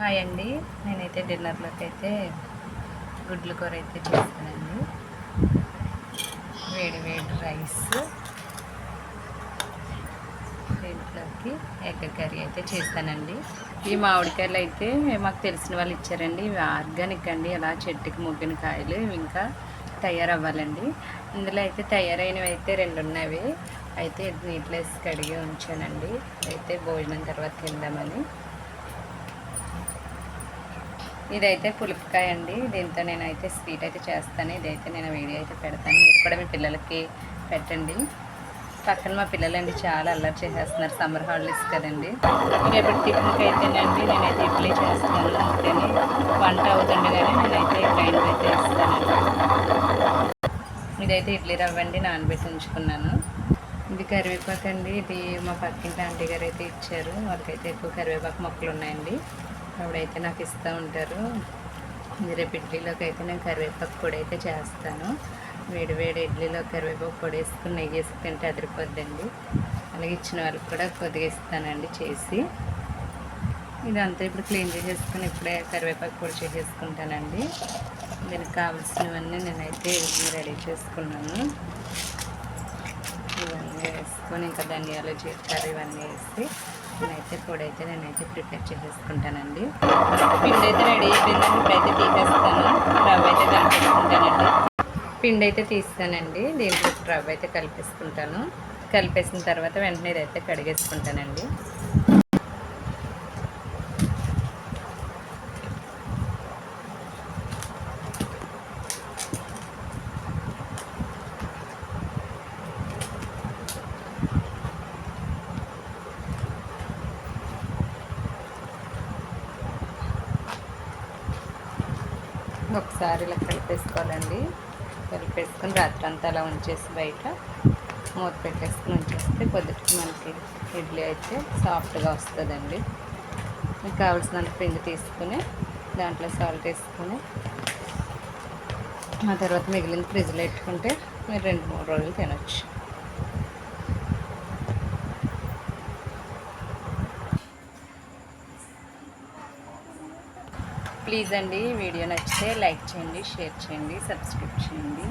Hi అండి. నేనైతే డిన్నర్లోకి అయితే గుడ్ల కూర అయితే చేస్తానండి. వేడి వేడి రైస్. దీంట్లోకి ఎగ్ కర్రీ అయితే చేస్తానండి. ఈ మామిడికాయలు అయితే మాకు తెలిసిన వాళ్ళు ఇచ్చారండి. ఇవి ఆర్గానిక్ అండి. అలా చెట్టుకి ముగ్గిన కాయలు ఇవి ఇంకా తయారవ్వాలండి. ఇందులో అయితే తయారైనవి అయితే రెండు ఉన్నవి అయితే నీట్లెస్ కడిగి ఉంచానండి. అయితే భోజనం తర్వాత తిందామని. ఇదైతే పులిపకాయ అండి దీంతో నేనైతే స్వీట్ అయితే చేస్తాను. ఇదైతే నేను వీడియో అయితే పెడతాను. మీరు కూడా మీ పిల్లలకి పెట్టండి. పక్కన మా పిల్లలండి చాలా అల్లరి చేసేస్తున్నారు. సమ్మర్ హాలిడేస్ కదండి. రేపటి టిఫిన్కి అయితేనండి నేనైతే ఇడ్లీ చేస్తాను. అంతేని వంట అవుతుండగానే నేనైతే గ్రైండ్ అయితే ఇస్తానండి ఇదైతే ఇడ్లీ రవ్వ అండి. నానబెట్టి ఉంచుకున్నాను. ఇది కరివేపాకు అండి ఇది మా పక్కింటి ఆంటీ గారు అయితే ఇచ్చారు. వాళ్ళకైతే ఎక్కువ కరివేపాకు మొక్కలు ఉన్నాయండి ఆవిడైతే నాకు ఇస్తూ ఉంటారు. రేపు ఇడ్లీలోకి అయితే నేను కరివేపాకు పొడి అయితే చేస్తాను. వేడి వేడి ఇడ్లీలో కరివేపాకు పొడి వేసుకుని నెయ్యి వేసి తింటే అదిరిపోద్దండి. అలాగే ఇచ్చిన వాళ్ళకి కూడా కొద్దిగా ఇస్తానండి చేసి. ఇదంతా ఇప్పుడు క్లీన్ చేసేసుకుని ఇప్పుడే కరివేపాకు పొడి చేసేసుకుంటానండి. దీనికి కావాల్సినవన్నీ నేనైతే రెడీ చేసుకున్నాను. ఇవన్నీ వేసుకొని ఇంకా ధనియాలు జీలకర్ర ఇవన్నీ వేసి అయితే పొడి అయితే నేనైతే ప్రిపేర్ చేసేసుకుంటానండి. పిండి అయితే రెడీ అయిపోయిందండి. ఇప్పుడైతే తీసేస్తాను. రవ్వ అయితే కలిపేసుకుంటానండి. పిండి అయితే తీస్తానండి. దీంట్లో రవ్వ అయితే కలిపేసుకుంటాను. కలిపేసిన తర్వాత వెంటనే ఇదైతే కడిగేసుకుంటానండి. ఒకసారి ఇలా కలిపేసుకోవాలండి. కలిపేసుకొని రాత్రి అంతా అలా ఉంచేసి బయట మూత పెట్టేసుకుని ఉంచేస్తే పొద్దుటికి మనకి ఇడ్లీ అయితే సాఫ్ట్గా వస్తుందండి. మీకు కావాల్సినంత పిండి తీసుకుని దాంట్లో సాల్ట్ వేసుకొని ఆ తర్వాత మిగిలిన ఫ్రిడ్జ్లో పెట్టుకుంటే మీరు రెండు మూడు రోజులు తినొచ్చు. ప్లీజ్ అండి వీడియో నచ్చితే లైక్ చేయండి షేర్ చేయండి సబ్స్క్రైబ్ చేయండి.